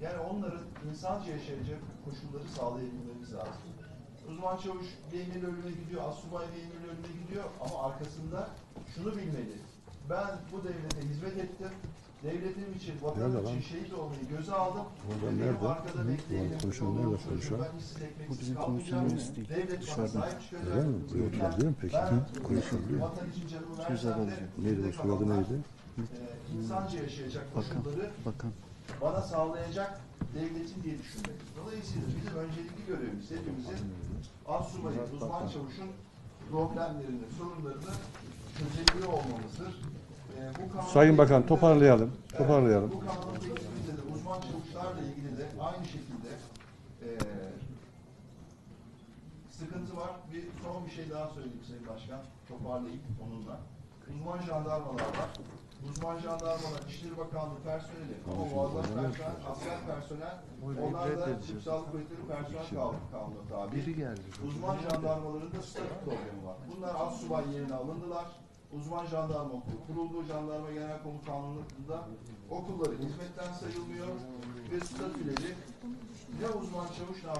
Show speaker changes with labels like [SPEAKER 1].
[SPEAKER 1] Yani onların insanca yaşayacak koşulları sağlayabilmemiz lazım. Uzman çavuş beynel ölüme gidiyor, asubay beynel ölüme gidiyor ama arkasında şunu bilmeli. Ben bu devlete hizmet ettim. Devletim için, vatanım
[SPEAKER 2] Nerede
[SPEAKER 1] için
[SPEAKER 2] lan?
[SPEAKER 1] şehit olmayı göze aldım.
[SPEAKER 2] Orada
[SPEAKER 1] Ve benim
[SPEAKER 2] nerede?
[SPEAKER 1] arkada
[SPEAKER 2] Hı,
[SPEAKER 1] bekleyenim.
[SPEAKER 2] bu konuşan nerede konuşan?
[SPEAKER 1] Ben
[SPEAKER 3] Bu bizim
[SPEAKER 1] kalmayacağım.
[SPEAKER 3] konuşanımız değil.
[SPEAKER 1] Devlet bana
[SPEAKER 3] Dışarıdan.
[SPEAKER 1] sahip çıkacak.
[SPEAKER 2] Öyle mi? Bu
[SPEAKER 1] Ülkem,
[SPEAKER 2] oturabiliyor mu peki?
[SPEAKER 1] ben
[SPEAKER 2] Hı? Konuşabiliyor mu?
[SPEAKER 1] Vatan için canımı
[SPEAKER 3] Söz
[SPEAKER 1] versem de ülkede
[SPEAKER 2] o soyadı
[SPEAKER 1] kalanlar,
[SPEAKER 2] neydi?
[SPEAKER 1] e, insanca yaşayacak
[SPEAKER 3] Bakan.
[SPEAKER 1] koşulları
[SPEAKER 3] Bakan.
[SPEAKER 1] Bana sağlayacak devletin diye düşünmek. Dolayısıyla bizim öncelikli görevimiz hepimizin asubayı, uzman çavuşun problemlerini, sorunlarını çözebiliyor olmamızdır. Ee, bu
[SPEAKER 2] Sayın Bakan
[SPEAKER 1] teklifinde-
[SPEAKER 2] toparlayalım.
[SPEAKER 1] Evet,
[SPEAKER 2] Toparlayalım.
[SPEAKER 1] Bu kanun teklifinde de uzman çavuşlarla ilgili de aynı şekilde eee sıkıntı var. Bir son bir şey daha söyleyeyim Sayın Başkan. Toparlayıp onunla. Uzman jandarmalar var. Uzman jandarmalar İçişleri Bakanlığı personeli ama muazzam personel, asker personel, onlar da Türk Sağlık Kuvvetleri personel kanunu kanunu tabi.
[SPEAKER 3] Biri geldi.
[SPEAKER 1] Uzman jandarmaların da statü problemi var. Bunlar az subay yerine alındılar. Uzman jandarma okulu kuruldu. Jandarma Genel Komutanlığı'nda okulları hizmetten sayılmıyor ve statüleri ne uzman çavuş ne